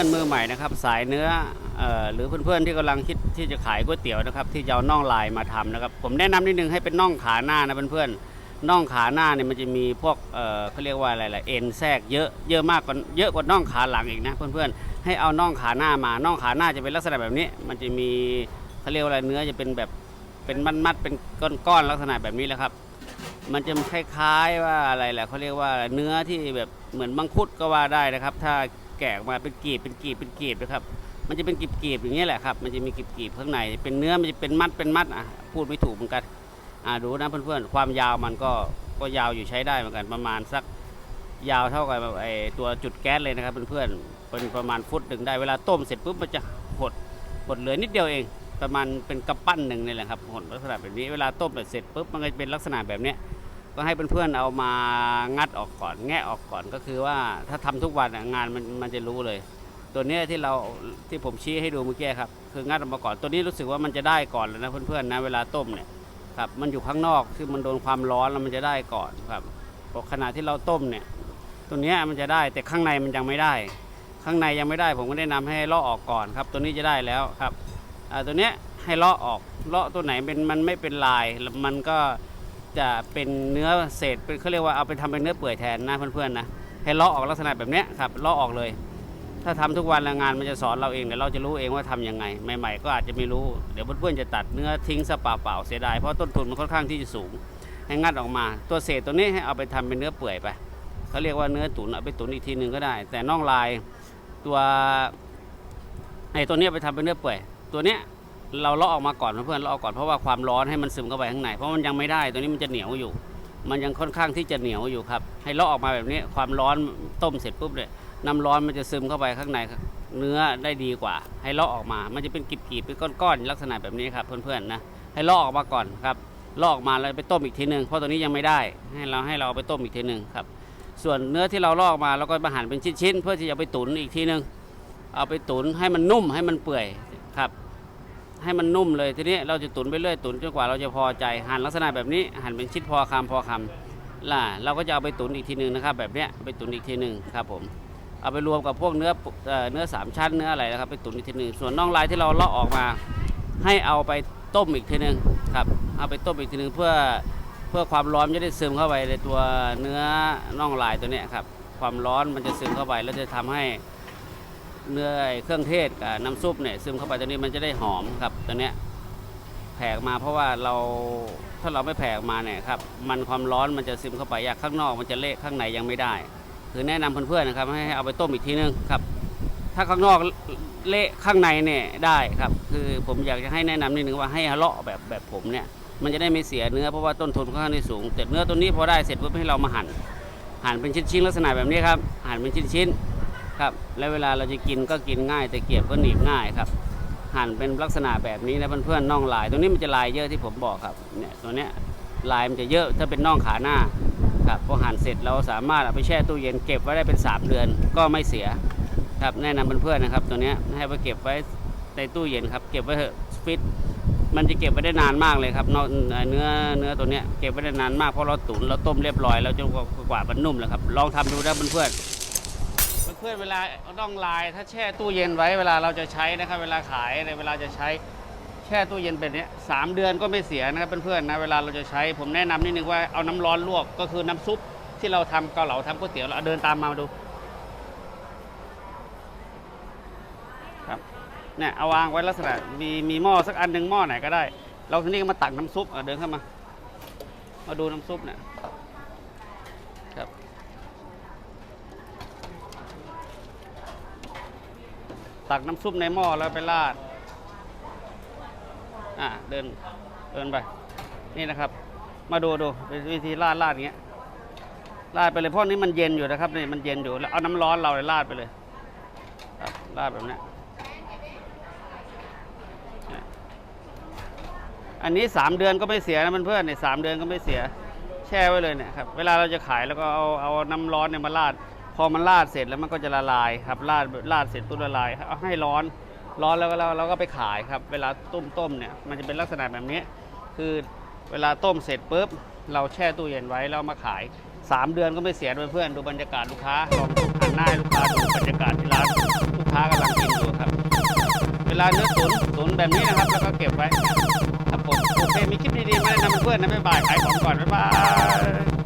พื่อนๆมือใหม่นะครับ สายเนื้ออหรือเพื่อนๆที่กำลังคิดที่จะขายก๋วยเตี๋ยวนะครับ ที่จะเอาน่องลายมาทำนะครับ ผมแนะนำนิดนึงให้เป็นน่องขาหน้านะเพื่อนๆน่องขาหน้าเนี่ยมันจะมีพวกเอ่อเขาเรียกว่าอะไรล่ะเอ็นแทรกเยอะเยอะมากกว่าเยอะกว่าน่องขาหลังอีกนะเพื่อนๆให้เอาน่องขาหน้ามาน่องขาหน้าจะเป็นลักษณะแบบนี้ มันจะมีเขาเรียกว่าอะไรเนื้อจะเป็นแบบเป็นมัดๆเป็นก้อนๆลักษณะแบบนี้แหละครับมันจะคล้ายๆว่าอะไรแหละเขาเรียกว่าเนื้อที่แบบเหมือนมังคุดก็ว่าได้นะครับ ถ้า แกะออกมาเป็นกีบเป็นกีบเป็นกีบนะครับ มันจะเป็นกีบกีบอย่างนี้แหละครับ มันจะมีกีบกีบข้างใน เป็นเนื้อมันจะเป็นมัดเป็นมัดอะพูดไม่ถูกเหมือนกันอ่าดูนะเพื่อนๆความยาวมันก็ก็ยาวอยู่ใช้ได้เหมือนกันประมาณสักยาวเท่ากับไอตัวจุดแก๊สเลยนะครับเพื่อนๆเป็นประมาณฟุตหนึ่งได้เวลาต้มเสร็จปุ๊บมันจะหดหดเหลือนิดเดียวเองประมาณเป็นกำปั้นหนึ่งนี่แหละครับหดลักษณะแบบนี้เวลาต้มเสร็จปุ๊บมันก็จะเป็นลักษณะแบบนี้ ก็ให้เพื่อนๆเอามางัดออกก่อน แงะออกก่อนก็คือว่าถ้าทำทุกวันงานมันมันจะรู้เลย ตัวนี้ที่เราที่ผมชี้ให้ดูเมื่อกี้ครับคืองัดออกมาก่อนตัวนี้รู้สึกว่ามันจะได้ก่อนแล้วนะเพื่อนๆนะเวลาต้มเนี่ยครับมันอยู่ข้างนอกคือมันโดนความร้อนแล้วมันจะได้ก่อนครับพอขณะที่เราต้มเนี่ยตัวนี้มันจะได้แต่ข้างในมันยังไม่ได้ ข้างในยังไม่ได้ ผมก็แนะนำให้เลาะออกก่อนครับ ตัวนี้จะได้แล้วครับตัวนี้ให้เลาะออกเลาะตัวไหนเป็นมันไม่เป็นลายแล้วมันก็ จะเป็นเนื้อเศษเป็นเขาเรียกว่าเอาไปทำเป็นเนื้อเปื่อยแทนนะเพื่อนๆนะให้เลาะออกลักษณะแบบนี้ครับเลาะออกเลย ถ้าทำทุกวันแล้วงานมันจะสอนเราเองเดี๋ยวเราจะรู้เองว่าทำยังไง ใหม่ๆ ก็อาจจะไม่รู้เดี๋ยวเพื่อนๆจะตัดเนื้อทิ้งซะเปล่าๆเสียดายเพราะต้นทุนมันค่อนข้างที่จะสูงให้งัดออกมาตัวเศษตัวนี้ให้เอาไปทำเป็นเนื้อเปื่อยไปเขาเรียกว่าเนื้อตุ๋นเอาไปตุ๋นอีกทีหนึ่งก็ได้ แต่น่องลายตัวไอ้ตัวนี้ไปทำเป็นเนื้อเปื่อย ตัวเนี้ย เราเลาะออกมาก่อนเพื่อนๆเลาะออกก่อนเพราะว่าความร้อนให้มันซึมเข้าไปข้างในเพราะมันยังไม่ได้ตัวนี้มันจะเหนียวอยู่ มันยังค่อนข้างที่จะเหนียวอยู่ครับให้เลาะออกมาแบบนี้ความร้อนต้มเสร็จปุ๊บเนี่ยน้ำร้อนมันจะซึมเข้าไปข้างในเนื้อได้ดีกว่า ให้เลาะออกมา มันจะเป็นกีบๆเป็นก้อนๆลักษณะแบบนี้ครับเพื่อนๆนะให้เลาะออกมาก่อนครับเลาะออกมาแล้วไปต้มอีกทีหนึ่งเพราะตัวนี้ยังไม่ได้ให้เราให้เราเอาไปต้มอีกทีหนึ่งครับ ส่วนเนื้อที่เราลออกมาเราก็มาหั่นเป็นชิ้นๆเพื่อที่จะไปตุ๋นอีกทีหนึ่งเอาไปตุ๋นให้มันนุ่มให้มันเปื่อยครับ ให้มันนุ่มเลยทีนี้เราจะตุนไปเรื่อยตุนจนกว่าเราจะพอใจหั่นลักษณะแบบนี้หั่นเป็นชิ้นพอคำพอคำล่ะเราก็จะเอาไปตุนอีกทีหนึ่งนะครับ แบบเนี้ยไปตุนอีกทีหนึ่งครับผมเอาไปรวมกับพวกเนื้อเนื้อสามชั้นเนื้ออะไรนะครับไปตุนอีกทีหนึ่งส่วนน่องลายที่เราเลาะออกมา ให้เอาไปต้มอีกทีหนึ่งครับเอาไปต้มอีกทีหนึ่งเพื่อเพื่อความร้อนจะได้ซึมเข้าไปในตัวเนื้อน่องลายตัวเนี้ยครับความร้อนมันจะซึมเข้าไปแล้วจะทำให้ เนื้อไอ้เครื่องเทศกับน้ำซุปเนี่ยซึมเข้าไปตัวนี้มันจะได้หอมครับตัวเนี้ยแผ่กมาเพราะว่าเราถ้าเราไม่แผ่กมาเนี่ยครับมันความร้อนมันจะซึมเข้าไปอยากข้างนอกมันจะเละข้างในยังไม่ได้ คือแนะนำเพื่อนๆนะครับให้เอาไปต้มอีกทีนึงครับถ้าข้างนอกเละข้างในเนี่ยได้ครับ คือผมอยากจะให้แนะนำนิดนึงว่าให้เลาะแบบแบบผมเนี่ยมันจะได้ไม่เสียเนื้อเพราะว่าต้นทุนค่อนข้างที่สูงแต่เนื้อตัวนี้พอได้เสร็จปุ๊บให้เรามาหั่นหั่นเป็นชิ้นๆลักษณะแบบนี้ครับหั่นเป็นชิ้นๆ ครับแล้วเวลาเราจะกินก็กินง่ายแต่เกียบก็หนีบง่ายครับ หั่นเป็นลักษณะแบบนี้นะเพื่อนๆน่องลาย ตรงนี้มันจะลายเยอะที่ผมบอกครับเนี่ยตัวเนี้ยลายมันจะเยอะถ้าเป็นน่องขาหน้าครับพอหั่นเสร็จเราสามารถเอาไปแช่ตู้เย็นเก็บไว้ได้เป็น 3 เดือนก็ไม่เสียครับแนะนำเพื่อนๆนะครับ ตัวเนี้ยให้ไปเก็บไว้ในตู้เย็นครับ เก็บไว้เถอะฟิตมันจะเก็บไว้ได้นานมากเลยครับเนื้อเนื้อตัวเนี้ยเก็บไว้ได้นานมากเพราะเราตุ๋นเราต้มเรียบร้อยแล้วจนกว่ามันนุ่มแล้วครับลองทำดูนะเพื่อนๆ เพื่อนเวลาเอาน่องลาย ถ้าแช่ตู้เย็นไว้เวลาเราจะใช้นะครับ เวลาขายในเวลาจะใช้แช่ตู้เย็นแบบเนี้ยสามเดือนก็ไม่เสียนะครับเพื่อนๆนะเวลาเราจะใช้ผมแนะนำนิดนึงว่าเอาน้ำร้อนลวกก็คือน้ำซุปที่เราทำเกาเหลาทำก๋วยเตี๋ยวเราเดินตามมาดูครับเนี่ยเอาวางไว้ลักษณะมีมีหม้อสักอันหนึ่งหม้อไหนก็ได้ เราทีนี้ก็มาตักน้ำซุปเเดินเข้ามา มาดูน้ำซุปเนี่ยครับ ตักน้ำซุปในหม้อแล้วไปราด อะเดินเดินไป นี่นะครับ มาดูดูเป็นวิธีราดราดอย่างเงี้ยราดไปเลยเพราะนี้มันเย็นอยู่นะครับนี่มันเย็นอยู่แล้วเอาน้ำร้อนเราเลยราดไปเลยครับราดแบบนี้อันนี้สามเดือนก็ไม่เสียนะเพื่อนๆเนี่ยสามเดือนก็ไม่เสีย แช่ไว้เลยเนี่ยครับเวลาเราจะขายแล้วก็เอาเอาน้ำร้อนเนี่ยมาราด พอมันราดเสร็จแล้วมันก็จะละลายครับราดราดเสร็จปุ๊บละลายเอาให้ร้อนร้อนแล้วก็เราเราก็ไปขายครับ เวลาต้มต้มเนี่ยมันจะเป็นลักษณะแบบนี้ คือเวลาต้มเสร็จปุ๊บเราแช่ตู้เย็นไว้แล้วมาขาย 3 เดือนก็ไม่เสียด้วยเพื่อนดูบรรยากาศลูกค้าลองหันหน้าลูกค้าดูบรรยากาศที่ร้านลูกค้ากำลังลาเนื้อตุ๋นตุ๋นแบบนี้นะครับแล้วก็เก็บไว้ครับผมโอเคมีคลิปดีๆมาแนะนำเพื่อนนะบ๊ายบายขายของก่อนบ๊ายบาย